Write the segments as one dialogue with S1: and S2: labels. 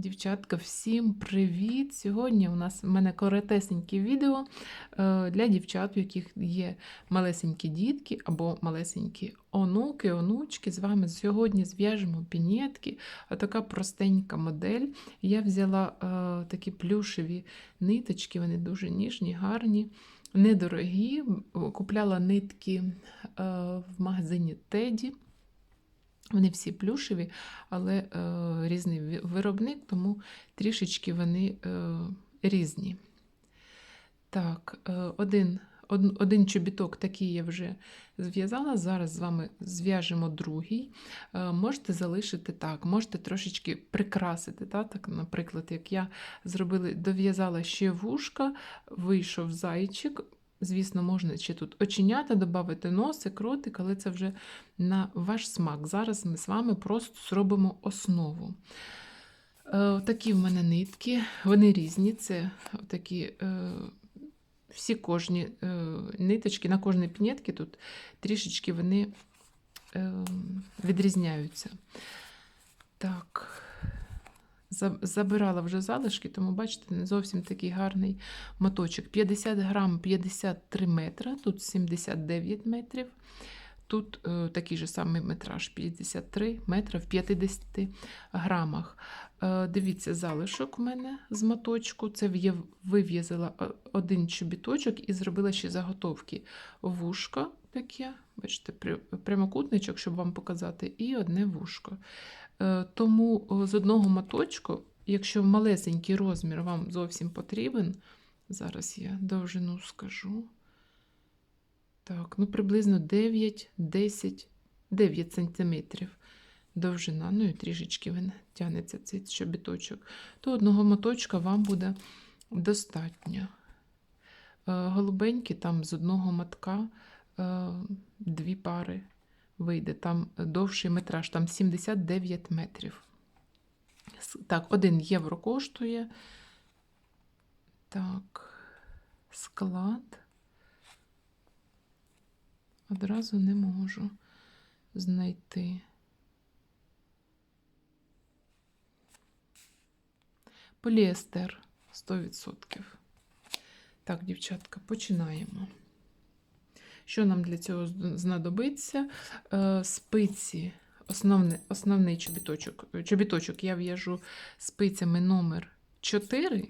S1: Дівчатка, всім привіт! Сьогодні у нас в мене коротесеньке відео е, для дівчат, у яких є малесенькі дітки або малесенькі онуки, онучки. З вами сьогодні зв'яжемо пінетки. Така простенька модель. Я взяла е, такі плюшеві ниточки, вони дуже ніжні, гарні, недорогі. Купляла нитки е, в магазині Теді. Вони всі плюшеві, але е, різний виробник, тому трішечки вони е, різні. Так, е, один, од, один чобіток такий я вже зв'язала. Зараз з вами зв'яжемо другий. Е, можете залишити так, можете трошечки прикрасити. Та? Так, наприклад, як я зробила, дов'язала ще вушка, вийшов зайчик. Звісно, можна ще тут оченята додати, носик, ротик, але це вже на ваш смак. Зараз ми з вами просто зробимо основу. Е, такі в мене нитки, вони різні. Це такі е, всі кожні е, ниточки, на кожній пінетці тут трішечки вони відрізняються. Так, забирала вже залишки, тому бачите, не зовсім такий гарний моточок. 50 грам 53 метра, тут 79 метрів. Тут е, такий же самий метраж 53 метра в 50 грамах. Е, дивіться, залишок у мене з моточку. Це вив'язала е, один чобіточок і зробила ще заготовки. Вушко таке, бачите, прямокутничок, щоб вам показати, і одне вушко. Е, тому з одного моточку, якщо малесенький розмір вам зовсім потрібен, зараз я довжину скажу. Так, ну приблизно 9, 10, 9 сантиметрів довжина, ну і трішечки він тягнеться цей чобіточок, то одного моточка вам буде достатньо. Е, Голубенькі там з одного мотка е, дві пари вийде. Там довший метраж, там 79 метрів. Так, 1 євро коштує. Так, склад. Одразу не можу знайти. Поліестер 100%. Так, дівчатка, починаємо. Що нам для цього знадобиться? Е, Спиці, основне, основний чобіточок. Чобіточок я в'яжу спицями номер 4.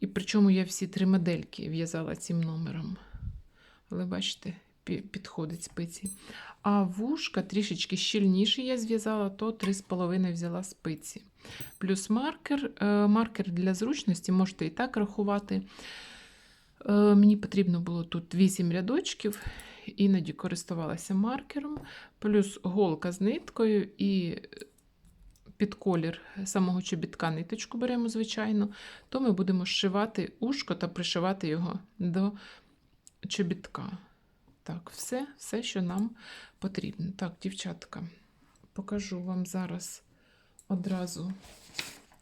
S1: І причому я всі три модельки в'язала цим номером. Але бачите, підходить спиці. А вушка трішечки щільніше я зв'язала, то 3,5 взяла спиці. Плюс маркер. Е, Маркер для зручності можете і так рахувати. Е, Мені потрібно було тут 8 рядочків, іноді користувалася маркером, плюс голка з ниткою і під колір самого чобітка ниточку беремо, звичайно, то ми будемо зшивати ушко та пришивати його до чобітка. Так, все, все, що нам потрібно. Так, дівчатка, покажу вам зараз одразу,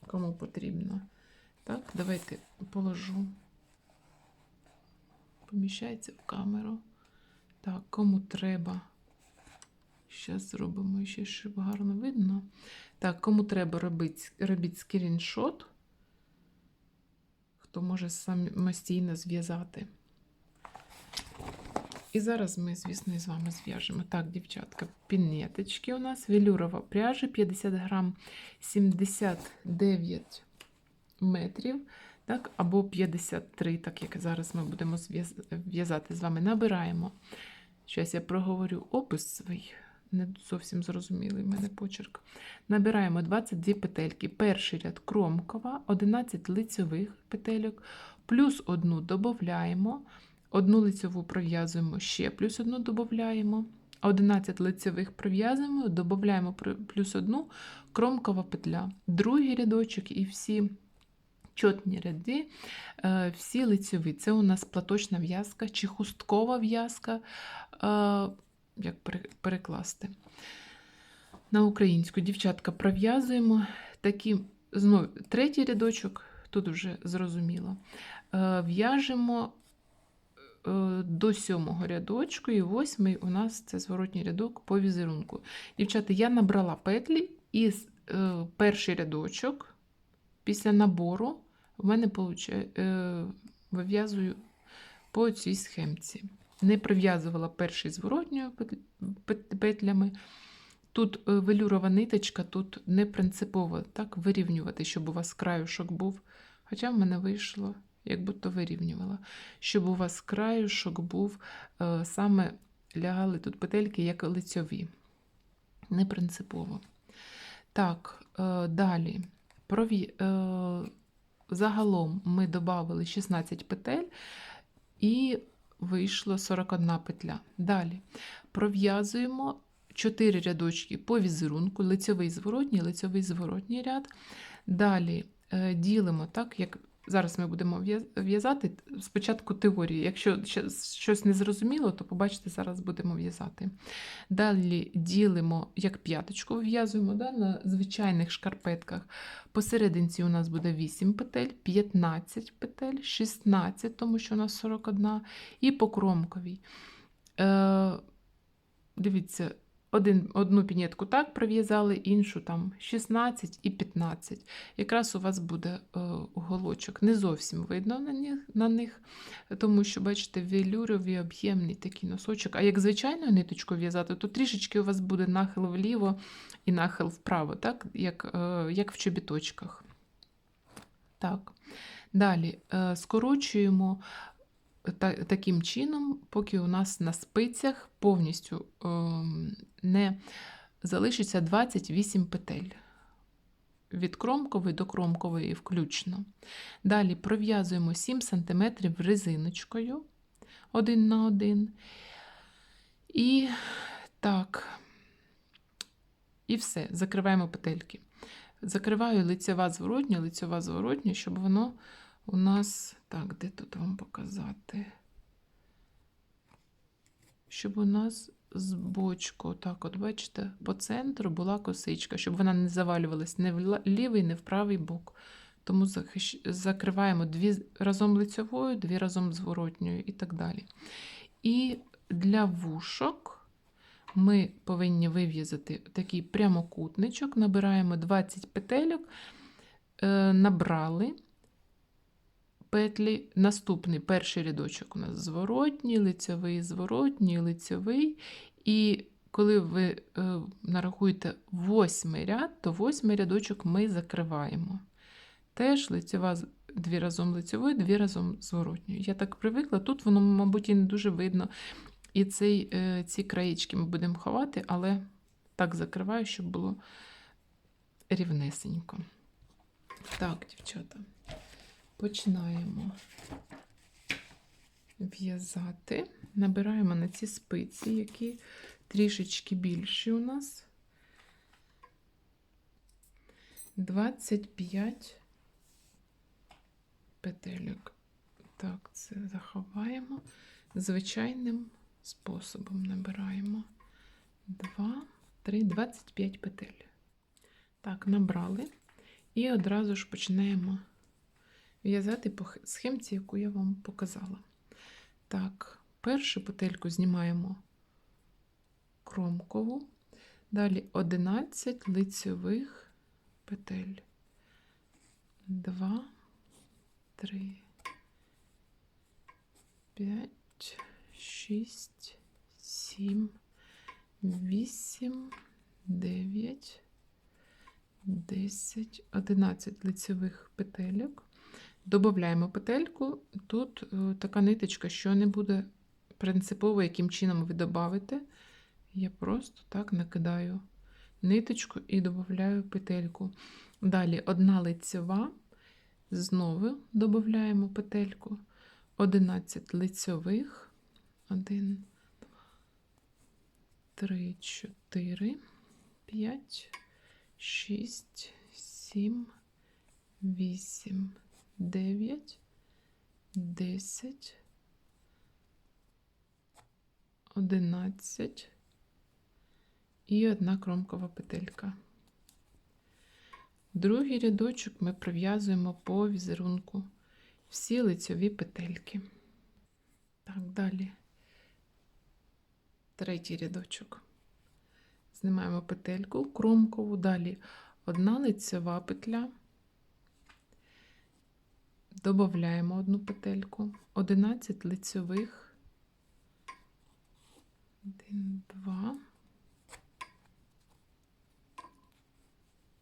S1: кому потрібно. Так, давайте положу. Поміщається в камеру. Так, кому треба. Зараз зробимо ще, щоб гарно видно. Так, кому треба робити, робіть скріншот, хто може самостійно зв'язати. І зараз ми, звісно, із вами зв'яжемо. Так, дівчатка, пінеточки у нас, велюрова пряжа, 50 грам, 79 метрів, так, або 53, так як зараз ми будемо зв'яз- в'язати з вами. Набираємо. Зараз я проговорю опис свій. Не зовсім зрозумілий в мене почерк. Набираємо 22 петельки. Перший ряд кромкова, 11 лицьових петельок, плюс одну додаємо, одну лицьову пров'язуємо ще, плюс одну додаємо, 11 лицьових пров'язуємо, додаємо плюс одну кромкова петля. Другий рядочок і всі чотні ряди, е, всі лицьові. Це у нас платочна в'язка чи хусткова в'язка. е, Як перекласти? На українську дівчатка пров'язуємо такі, знову третій рядочок, тут вже зрозуміло. Е, В'яжемо до сьомого рядочку, і восьмий у нас це зворотній рядок по візерунку. Дівчата, я набрала петлі і перший рядочок після набору в мене е, вив'язую по цій схемці. Не прив'язувала перший зворотньою пет- пет- петлями. Тут е, велюрова ниточка, тут не принципово так вирівнювати, щоб у вас краюшок був. Хоча в мене вийшло, як будто вирівнювала. Щоб у вас краюшок був е, саме лягали тут петельки, як лицьові. Не принципово. Так, далі. Прові... Загалом ми додали 16 петель і вийшло 41 петля. Далі пров'язуємо 4 рядочки по візерунку, лицьовий зворотній, лицьовий зворотній ряд. Далі е, ділимо так, як зараз ми будемо в'язати спочатку теорії. Якщо щось не зрозуміло, то побачите, зараз будемо в'язати. Далі ділимо, як п'яточку вив'язуємо да, на звичайних шкарпетках. Посерединці у нас буде 8 петель, 15 петель, 16, тому що у нас 41, і по кромковій. Е, дивіться, один, одну пінетку так пров'язали, іншу там 16 і 15. Якраз у вас буде е, уголочок. Не зовсім видно на них, на них, тому що, бачите, велюрові об'ємний такий носочок. А як звичайною ниточкою в'язати, то трішечки у вас буде нахил вліво і нахил вправо, так? Як, е, як в чобіточках. Так. Далі е, скорочуємо таким чином, поки у нас на спицях повністю ем, не залишиться 28 петель. Від кромкової до кромкової включно. Далі пров'язуємо 7 см резиночкою один на один. І так, і все, закриваємо петельки. Закриваю лицева зворотня, лицева зворотня, щоб воно у нас. Так, де тут вам показати? Щоб у нас з бочку, так, от бачите, по центру була косичка, щоб вона не завалювалась не в лівий, не в правий бок. Тому захищ... закриваємо дві разом лицевою, дві разом зворотньою і так далі. І для вушок ми повинні вив'язати такий прямокутничок, набираємо 20 петельок, е, набрали петлі. Наступний перший рядочок у нас зворотній, лицевий, зворотній, лицевий. І коли ви е, нарахуєте восьмий ряд, то восьмий рядочок ми закриваємо. Теж лицева з- дві разом лицевою, дві разом зворотньою. Я так привикла, тут воно, мабуть, і не дуже видно. І цей, е, ці краєчки ми будемо ховати, але так закриваю, щоб було рівнесенько. Так, дівчата, починаємо в'язати. Набираємо на ці спиці, які трішечки більші у нас. 25 петельок. Так, це заховаємо. Звичайним способом набираємо 2, 3, 25 петель. Так, набрали. І одразу ж починаємо в'язати по схемці, яку я вам показала. Так, першу петельку знімаємо кромкову, далі 11 лицьових петель. 2, 3, 5, 6, 7, 8, 9, 10, 11 лицевих петельок. Добавляємо петельку. Тут е, така ниточка, що не буде принципово, яким чином ви додавите. Я просто так накидаю ниточку і додаю петельку. Далі одна лицева, знову додаємо петельку. 11 лицьових. 1, 3, 4, 5, 6, 7, 8, 9, 10, 11 і одна кромкова петелька. Другий рядочок ми прив'язуємо по візерунку всі лицьові петельки. Так, далі. Третій рядочок. Знімаємо петельку кромкову, далі одна лицьова петля, Додаємо одну петельку, 11 лицьових, 1, 2,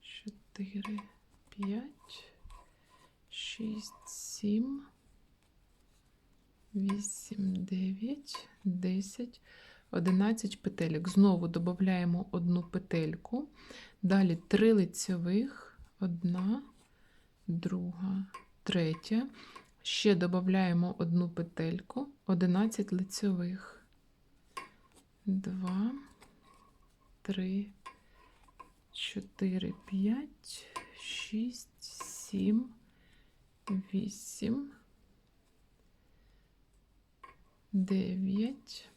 S1: 4, 5, 6, 7, 8, 9, 10, 11 петелек. Знову додаємо одну петельку, далі 3 лицьових, одна, друга, третя. Ще додаємо одну петельку, 11 лицьових. 2, 3, 4, 5, 6, 7, 8, 9,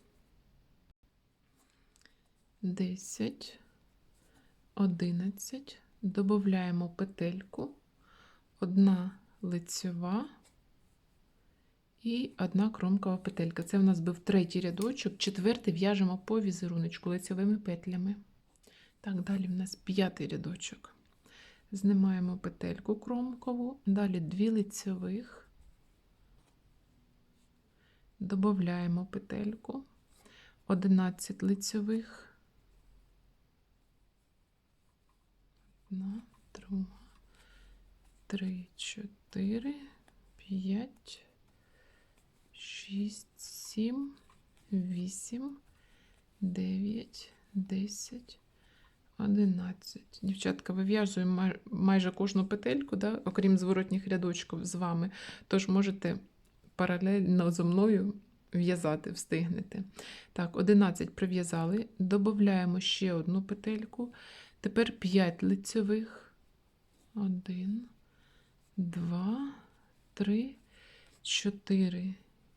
S1: 10, 11. Додаємо петельку, одна лицьова і одна кромкова петелька. Це в нас був третій рядочок, четвертий в'яжемо по візеруночку лицьовими петлями. Так, далі в нас п'ятий рядочок. Знімаємо петельку кромкову, далі дві лицьових, додаємо петельку, 11 лицьових, одна, друга, три, чотири, п'ять, шість, сім, вісім, дев'ять, десять. 11. Дівчатка, вив'язуємо май- майже кожну петельку, да, окрім зворотніх рядочків з вами. Тож можете паралельно зі мною в'язати, встигнете. Так, 11 прив'язали, додаємо ще одну петельку. Тепер 5 лицьових. 1, 2, 3, 4,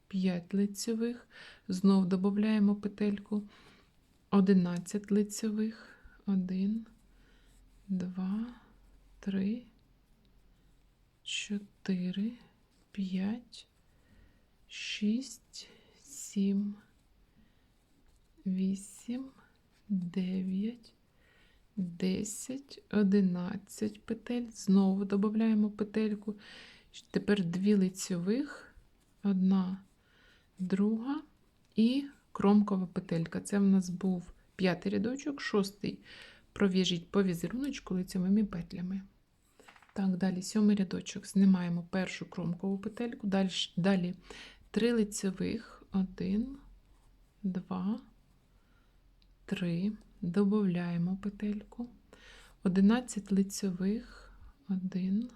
S1: 5 лицьових. Знов додаємо петельку. 11 лицьових. Один, два, три, чотири, п'ять, шість, сім, вісім, дев'ять, десять, одинадцять петель. Знову додаємо петельку. Тепер дві лицьових, одна, друга і кромкова петелька. Це в нас був п'ятий рядочок, шостий пров'яжіть по візеруночку лицевими петлями. Так, далі сьомий рядочок. Знімаємо першу кромкову петельку, далі, далі 3 лицевих, 1, 2, 3, додаємо петельку, 11 лицевих, 1,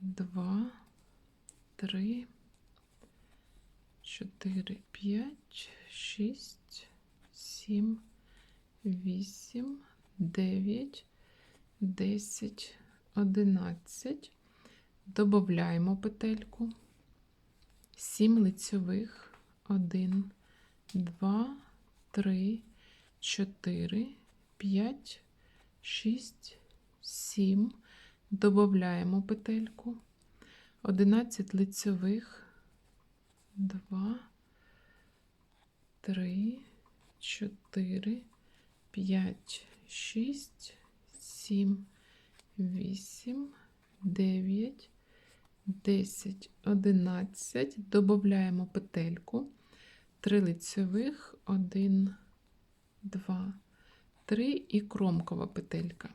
S1: 2, 3, 4, 5, 6, 7, 8, 9, 10, 11. Добавляємо петельку. 7 лицьових. 1, 2, 3, 4, 5, 6, 7. Добавляємо петельку. 11 лицьових. 2, 3, 4, 5, 6, 7, 8, 9, 10, 11. Додаємо петельку. 3 лицьових, 1, 2, 3 і кромкова петелька.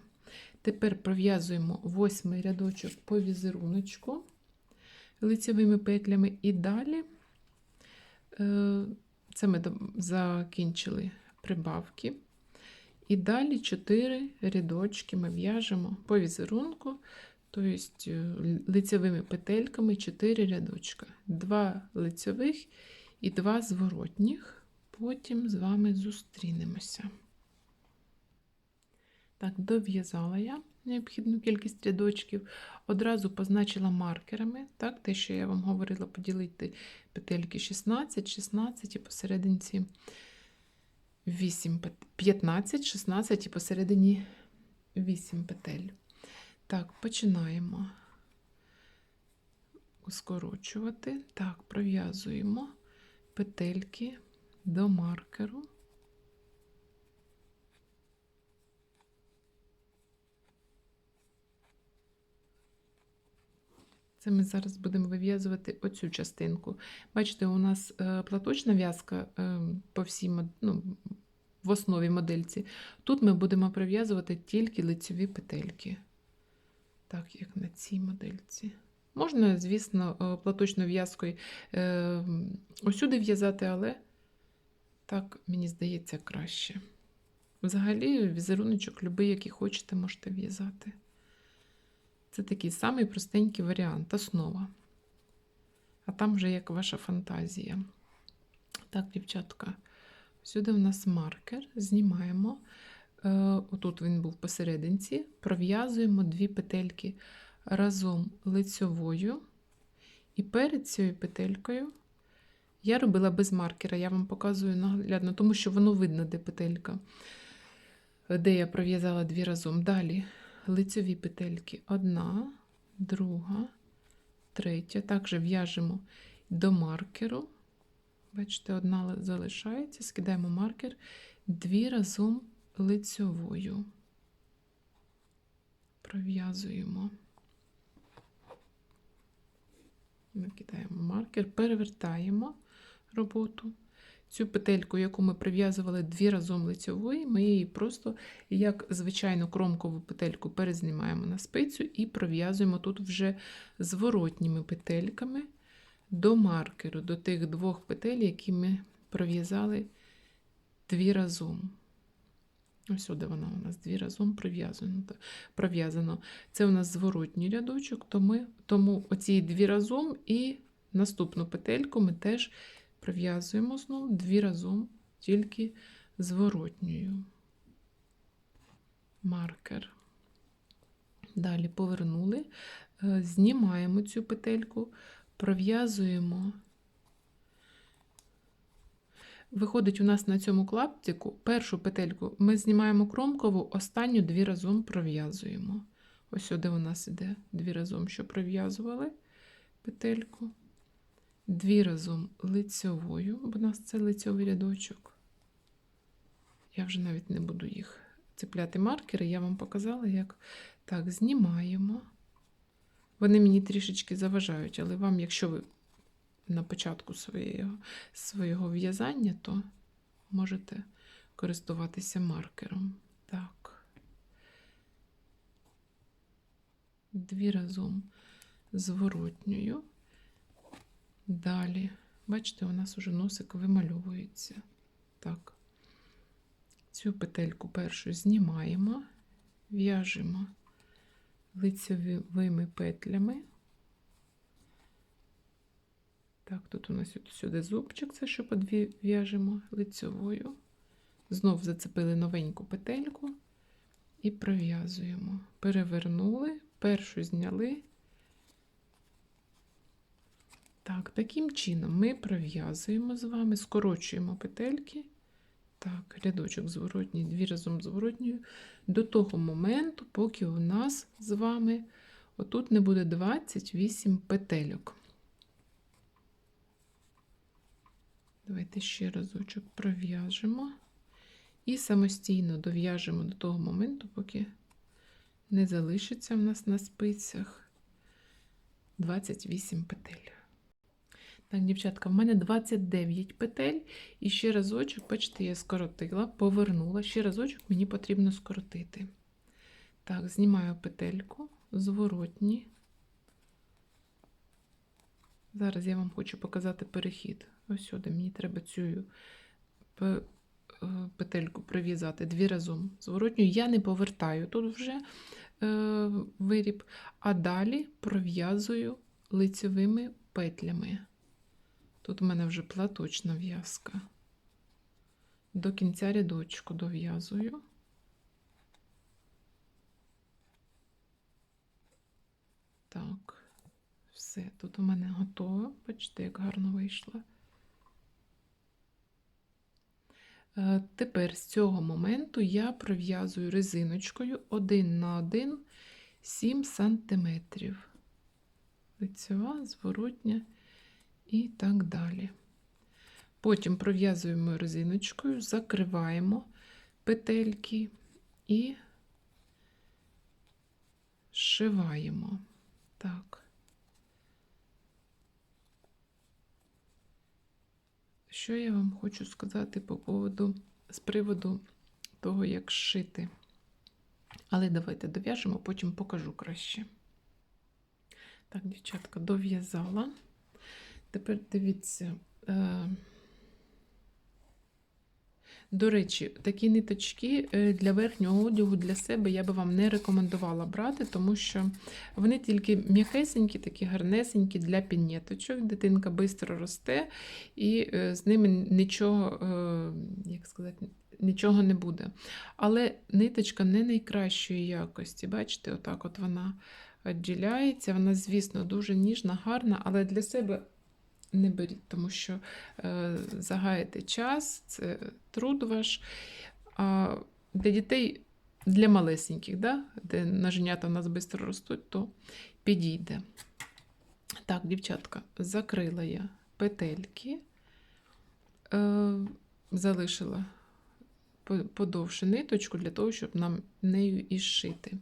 S1: Тепер пров'язуємо восьмий рядочок по візеруночку лицевими петлями і далі е, це ми закінчили прибавки. І далі 4 рядочки ми в'яжемо по візерунку, тобто лицевими петельками 4 рядочка. 2 лицевих і 2 зворотніх. Потім з вами зустрінемося. Так, дов'язала я необхідну кількість рядочків. Одразу позначила маркерами, так, те, що я вам говорила, поділити петельки 16, 16 і посерединці 8, 15, 16 і посередині 8 петель. Так, починаємо скорочувати. Так, пров'язуємо петельки до маркеру. Це ми зараз будемо вив'язувати оцю частинку. Бачите, у нас е, платочна в'язка е, по всій ну, в основі модельці. Тут ми будемо прив'язувати тільки лицеві петельки. Так, як на цій модельці. Можна, звісно, е, платочною в'язкою усюди в'язати, але так, мені здається, краще. Взагалі, візеруночок, любий, який хочете, можете в'язати. Це такий самий простенький варіант, основа. А там вже як ваша фантазія. Так, дівчатка, сюди в нас маркер, знімаємо. Е, отут він був посерединці, пров'язуємо дві петельки разом лицьовою. І перед цією петелькою я робила без маркера, я вам показую наглядно, тому що воно видно, де петелька, де я пров'язала дві разом. Далі лицьові петельки. Одна, друга, третя. Також в'яжемо до маркеру. Бачите, одна залишається, скидаємо маркер, дві разом лицьовою. Пров'язуємо. Накидаємо маркер, перевертаємо роботу. Цю петельку, яку ми прив'язували дві разом лицьової, ми її просто, як звичайну кромкову петельку, перезнімаємо на спицю і пров'язуємо тут вже зворотніми петельками до маркеру, до тих двох петель, які ми пров'язали дві разом. Ось сюди вона у нас дві разом пров'язано. Це у нас зворотній рядочок, то ми, тому оці дві разом і наступну петельку ми теж пров'язуємо знову дві разом, тільки зворотньою. Маркер. Далі повернули, е, знімаємо цю петельку, пров'язуємо. Виходить, у нас на цьому клаптику першу петельку ми знімаємо кромкову, останню дві разом пров'язуємо. Ось сюди у нас іде дві разом, що пров'язували петельку. Дві разом лицьовою, бо у нас це лицьовий рядочок. Я вже навіть не буду їх цепляти маркери, я вам показала, як так, знімаємо. Вони мені трішечки заважають, але вам, якщо ви на початку своєго, свого в'язання, то можете користуватися маркером. Так. Дві разом зворотньою. Далі, бачите, у нас уже носик вимальовується. Так. Цю петельку першу знімаємо, в'яжемо лицевими петлями. Так, тут у нас сюди зубчик, це що в'яжемо лицьовою. Знов зацепили новеньку петельку і пров'язуємо. Перевернули, першу зняли. Так, таким чином ми пров'язуємо з вами, скорочуємо петельки. Так, рядочок зворотній, дві разом зворотньою, до того моменту, поки у нас з вами отут не буде 28 петельок. Давайте ще разочок пров'яжемо і самостійно дов'яжемо до того моменту, поки не залишиться в нас на спицях 28 петель. Так, дівчатка, в мене 29 петель, і ще разочок, бачите, я скоротила, повернула, ще разочок мені потрібно скоротити. Так, знімаю петельку, зворотні. Зараз я вам хочу показати перехід. Ось сюди мені треба цю е, петельку прив'язати дві разом. Зворотню я не повертаю тут вже е, виріб, а далі пров'язую лицевими петлями. Тут у мене вже платочна в'язка. До кінця рядочку дов'язую. Так, все, тут у мене готово. Бачите, як гарно вийшло. Е, тепер з цього моменту я пров'язую резиночкою 1 на 1 7 см. Лицева, зворотня і так далі. Потім пров'язуємо резиночкою, закриваємо петельки і шиваємо. Так. Що я вам хочу сказати по поводу з приводу того, як шити. Але давайте дов'яжемо, потім покажу краще. Так, дівчатка, дов'язала. Тепер дивіться. Е... До речі, такі ниточки е, для верхнього одягу для себе я би вам не рекомендувала брати, тому що вони тільки м'якесенькі, такі гарнесенькі для пінеточок. Дитинка швидко росте, і е, з ними нічого, як сказати, нічого не буде. Але ниточка не найкращої якості. Бачите, отак от вона відділяється. Вона, звісно, дуже ніжна, гарна, але для себе не беріть, тому що е, загаєте час, це труд ваш. А для дітей, для малесеньких, да, де наженята в нас швидко ростуть, то підійде. Так, дівчатка, закрила я петельки, е, залишила подовше ниточку для того, щоб нам нею і шити.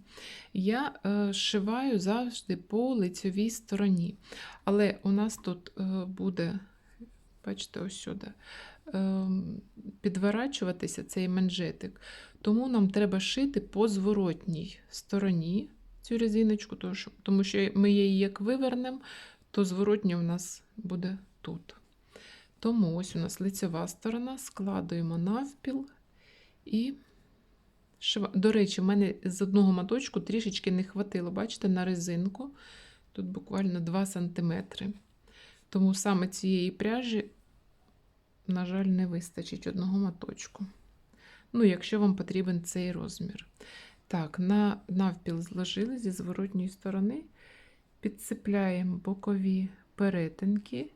S1: Я е, шиваю завжди по лицьовій стороні. Але у нас тут е, буде, бачите, ось сюди, е, підворачуватися цей манжетик. Тому нам треба шити по зворотній стороні цю резиночку, тому що, ми її як вивернемо, то зворотня у нас буде тут. Тому ось у нас лицева сторона, складуємо навпіл і шива. До речі, в мене з одного моточку трішечки не хватило, бачите, на резинку. Тут буквально 2 см. Тому саме цієї пряжі, на жаль, не вистачить одного моточку. Ну, якщо вам потрібен цей розмір. Так, на навпіл зложили зі зворотньої сторони, підцепляємо бокові перетинки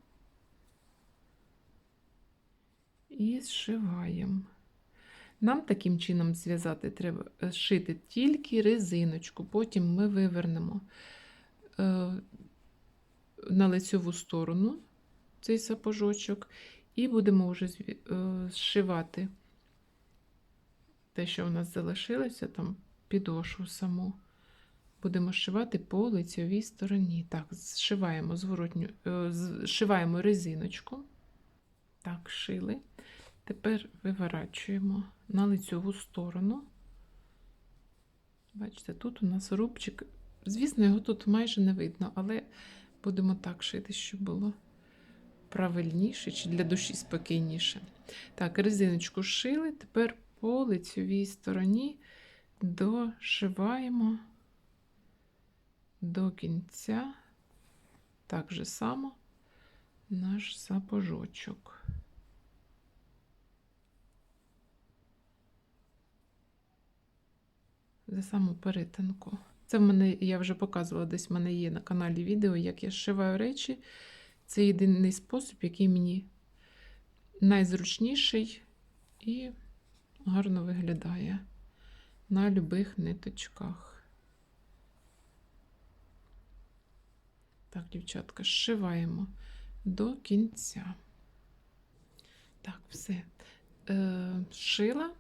S1: і зшиваємо. Нам таким чином зв'язати треба е, шити тільки резиночку, потім ми вивернемо е, на лицьову сторону цей сапожочок, і будемо вже е, зшивати те, що у нас залишилося, там підошву саму. Будемо зшивати по лицьовій стороні. Так, зшиваємо зворотню, зшиваємо резиночку. Так, шили. Тепер виворачуємо на лицьову сторону. Бачите, тут у нас рубчик. Звісно, його тут майже не видно, але будемо так шити, щоб було правильніше чи для душі спокійніше. Так, резиночку шили, тепер по лицьовій стороні дошиваємо до кінця, так же само наш сапожочок. За саму перетинку. Це в мене, я вже показувала, десь в мене є на каналі відео, як я зшиваю речі. Це єдиний спосіб, який мені найзручніший і гарно виглядає на любих ниточках. Так, дівчатка, зшиваємо до кінця. Так, все. Е, шила,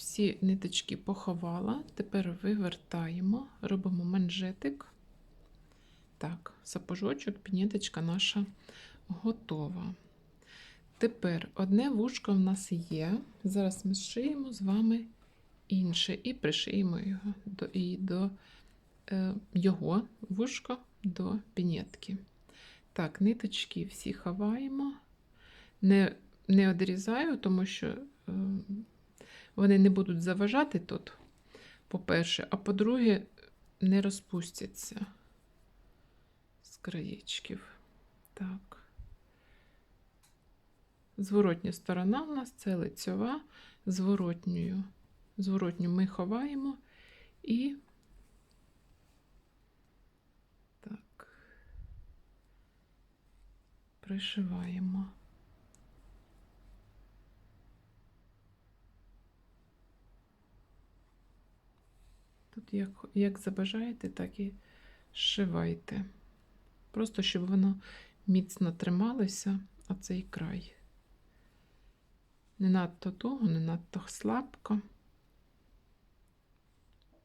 S1: всі ниточки поховала. Тепер вивертаємо, робимо манжетик. Так, сапожочок, пінеточка наша готова. Тепер одне вушко в нас є. Зараз ми зшиємо з вами інше і пришиємо його до, і до е, його вушко до пінетки. Так, ниточки всі ховаємо. Не, не одрізаю, тому що е, вони не будуть заважати тут, по-перше, а по-друге, не розпустяться з краєчків. Так. Зворотня сторона у нас це лицьова, зворотньою. Зворотню ми ховаємо і так, пришиваємо. Тут як, як забажаєте, так і зшивайте. Просто щоб воно міцно трималося, оцей край. Не надто туго, не надто слабко.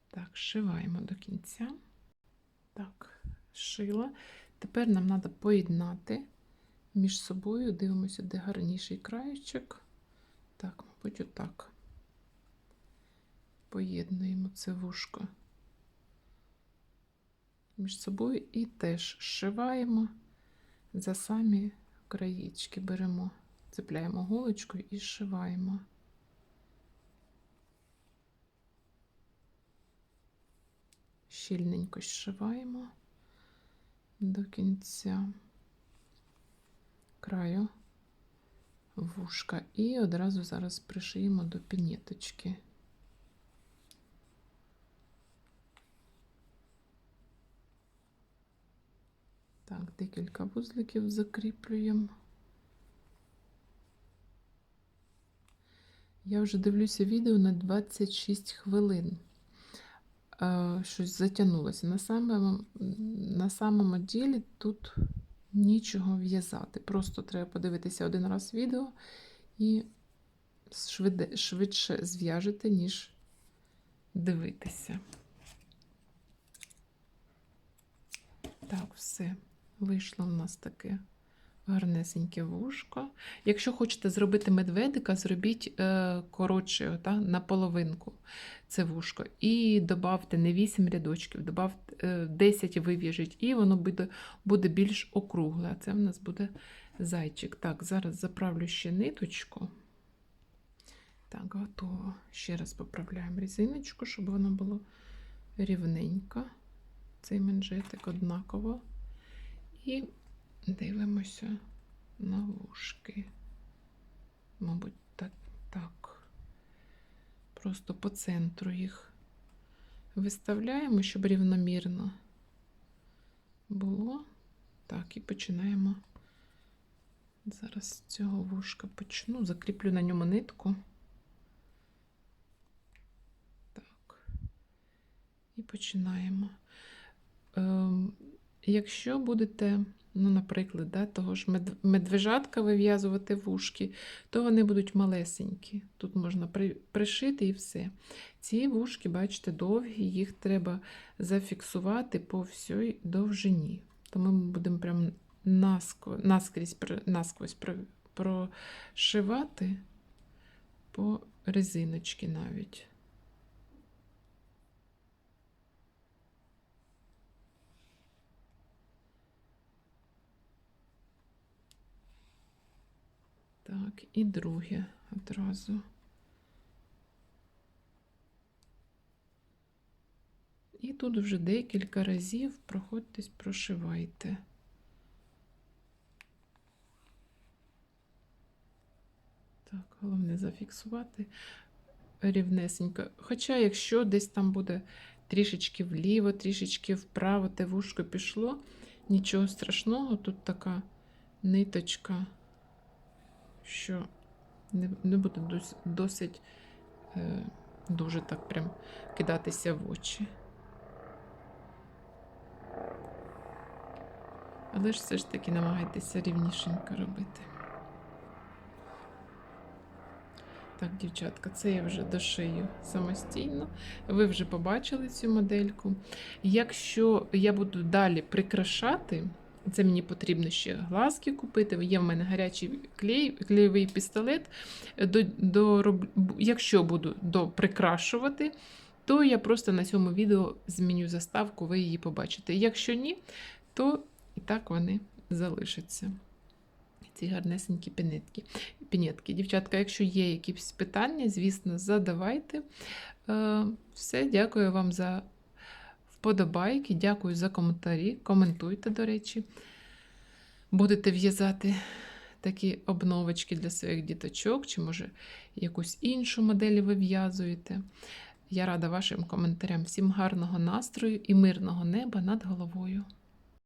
S1: Так, зшиваємо до кінця. Так, зшила. Тепер нам треба поєднати між собою, дивимося, де гарніший краєчок. Так, мабуть, отак. Поєднуємо це вушко між собою і теж зшиваємо за самі краєчки. Беремо, цепляємо голочкою і зшиваємо. Щільненько зшиваємо до кінця краю вушка і одразу зараз пришиємо до пінеточки. Так, декілька вузликів закріплюємо. Я вже дивлюся відео на 26 хвилин. Е, Щось затягнулося. На самому, на самому ділі тут нічого в'язати. Просто треба подивитися один раз відео і швиде, швидше зв'яжете, ніж дивитися. Так, все. Вийшло в нас таке гарнесеньке вушко. Якщо хочете зробити медведика, зробіть е, коротше, та, на половинку це вушко. І додавте не 8 рядочків, додавте е, 10 вив'яжіть, і воно буде, буде більш округле. А це в нас буде зайчик. Так, зараз заправлю ще ниточку. Так, готово. Ще раз поправляємо резиночку, щоб воно було рівненько. Цей манжетик однаково. І дивимося на вушки. Мабуть, так, так. Просто по центру їх виставляємо, щоб рівномірно було. Так, і починаємо. Зараз з цього вушка почну, закріплю на ньому нитку. Так. І починаємо. Якщо будете, ну, наприклад, да, того ж медвежатка вив'язувати вушки, то вони будуть малесенькі. Тут можна при- пришити і все. Ці вушки, бачите, довгі, їх треба зафіксувати по всій довжині. Тому ми будемо прям наскрізь, насквозь прошивати по резиночки навіть. Так, і друге одразу. І тут вже декілька разів проходьтесь, прошивайте. Так, головне зафіксувати рівнесенько. Хоча, якщо десь там буде трішечки вліво, трішечки вправо, те вушко пішло, нічого страшного, тут така ниточка що не, не буде дос, досить е, дуже так прям кидатися в очі. Але ж все ж таки намагайтеся рівнішенько робити. Так, дівчатка, це я вже дошию самостійно. Ви вже побачили цю модельку. Якщо я буду далі прикрашати, це мені потрібно ще глазки купити. Є в мене гарячий клей, клеєвий пістолет. До, до, якщо буду доприкрашувати, то я просто на цьому відео зміню заставку, ви її побачите. Якщо ні, то і так вони залишаться. Ці гарнесенькі пінетки. пінетки. Дівчатка, якщо є якісь питання, звісно, задавайте. Е, Все, дякую вам за вподобайки, дякую за коментарі. Коментуйте, до речі. Будете в'язати такі обновочки для своїх діточок, чи, може, якусь іншу модель ви в'язуєте. Я рада вашим коментарям. Всім гарного настрою і мирного неба над головою.